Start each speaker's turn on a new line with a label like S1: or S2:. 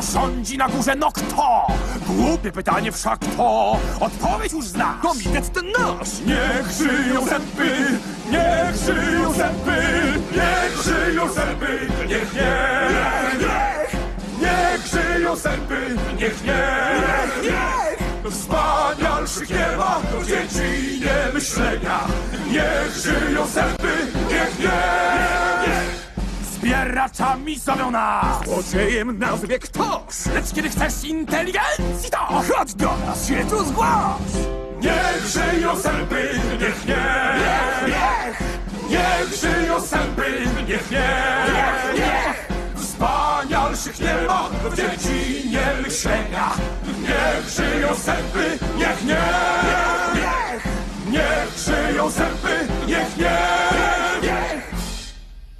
S1: Kto rządzi na górze, no kto? Głupie pytanie wszak to. Odpowiedź już znasz.
S2: Komitet ten nasz!
S1: Niech żyją zęby, niech żyją zęby, niech żyją zęby, niech nie, niech, niech żyją zęby, niech nie, niech. Wspanialszych nie ma w dziedzinie myślenia. Niech żyją zęby, Zbieraczami zowią nas.
S2: Złodziejem nazwie ktoś!
S1: Lecz kiedy chcesz inteligencji, to
S2: Chodź do nas się tu zgłoś!
S1: Niech żyją zęby, niech nie, niech, niech, niech żyją zęby, niech nie, niech, niech. Wspanialszych nie ma w dziedzinie myślenia. Niech żyją zęby, niech nie, niech, niech. Niech żyją zęby, niech nie,